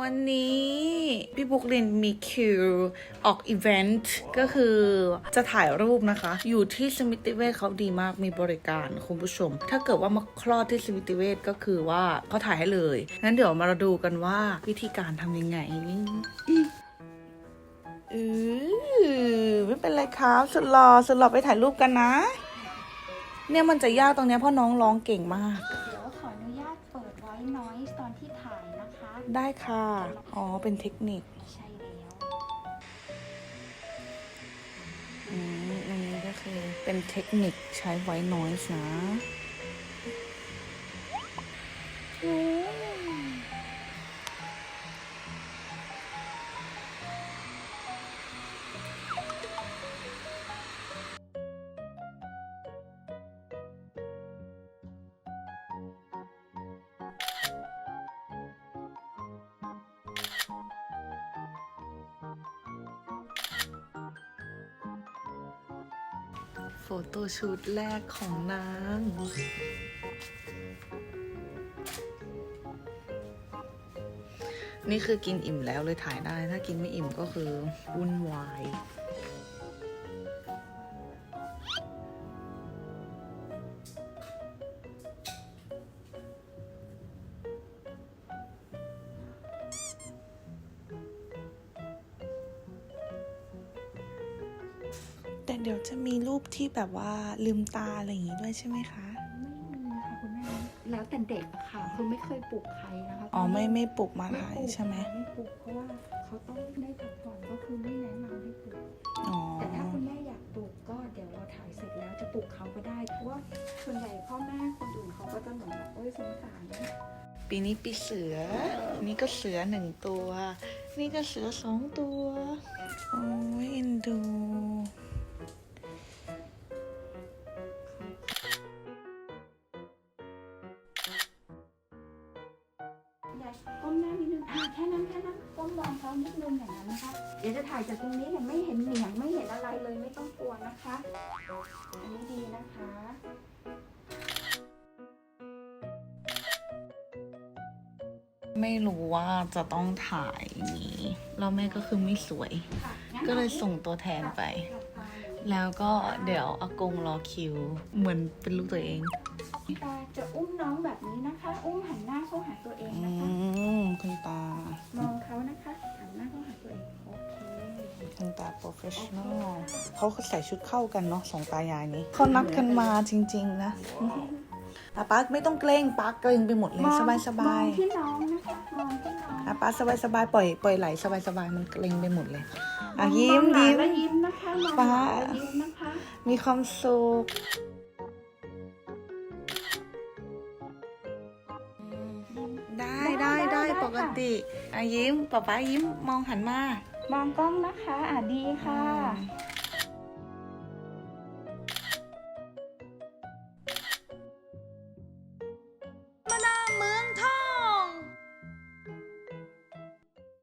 วันนี้พี่บุกลินมีคิวออกอีเวนต์ก็คือจะถ่ายรูปนะคะ อยู่ที่สมิติเวชเขาดีมากมีบริการคุณผู้ชม ถ้าเกิดว่ามาคลอดที่สมิติเวชก็คือว่าเขาถ่ายให้เลย งั้นเดี๋ยวมาดูกันว่าวิธีการทำยังไงอือไม่เป็นไรครับสุดหล่อสุดหล่อไปถ่ายรูปกันนะ เนี่ยมันจะยากตรงเนี้ยเพราะน้องร้องเก่งมากาตเปิดไว้น้อยตอนที่ถ่ายนะคะ ได้ค่ะ อ๋อ เป็นเทคนิค ใช่แล้วอืมอันนี้ก็คือเป็นเทคนิคใช้ไว้น้อยนะ โต้ชูตแรกของนาง นี่คือกินอิ่มแล้วเลยถ่ายได้ ถ้ากินไม่อิ่มก็คือวุ่นวาย เดี๋ยวจะมีรูปที่แบบว่าลืมตาอะไรอย่างงี้ด้วยใช่ไหมคะ ไม่มีค่ะคุณแม่แล้วแต่เด็กอะค่ะ คือไม่เคยปลุกใครนะคะอ๋อไม่ไม่ปลุกมาไม่ถ่ายปลุกใช่ไหมไม่ปลุกเพราะว่าเขาต้องได้พักผ่อนก็คือไม่แนะนำให้ปลุกอ๋อแต่ถ้าคุณแม่อยากปลุกก็เดี๋ยวเราถ่ายเสร็จแล้วจะปลุกเขาก็ได้เพราะว่าส่วนใหญ่พ่อแม่คนอื่นเขาก็จะเหมือนแบบโอ้ยสงสารนะปีนี้ปีเสือ นี่ก็เสือหนึ่งตัว นี่ก็เสือสองตัว โอ้ยเอ็นดู ก้มหน้านิดนึงอ่าแค่นั้นแค่นั้นก้มมองเขานิดนึงอย่างนั้นนะคะ เดี๋ยวจะถ่ายจากตรงนี้เนี่ยไม่เห็นเหนียงไม่เห็นอะไรเลยไม่ต้องกลัวนะคะ อันนี้ดีนะคะไม่รู้ว่าจะต้องถ่ายนี้แล้วแม่ก็คือไม่สวยค่ะงั้นก็เลยส่งตัวแทนไป แล้วก็เดี๋ยวอากงรอคิว เหมือนเป็นลูกตัวเองตาจะอุ้มน้องแบบนี้นะคะ อุ้มหันหน้าเข้าหาตัวเองอืนะคะมคุณตา มองเขานะคะหันหน้าเข้าหาตัวเองโอเคคุณตาโปรเฟชชั่นอลเขาใส่ชุดเข้ากันเนาะสองตายายนี้เขานัดกันมาจริง ๆ นะอาปักไม่ต้องเกรงปักเกรงไปหมดเลยมองสบายสบายมองที่น้องนะคะมองที่น้องอาปักสบายสบายปล่อยปล่อยไหลสบายสบายมันเกรงไปหมดเลยอะยิ้มองหลานยิ้มแล้วยิ้มนะ คะมองป๊าหลานแล้วยิ้มนะคะมีความสุขได้ได้ได้ปกติอะยิ้มป๊าป๊ายิ้มมองหันมา มองกล้องนะคะ อะดีค่ะอืม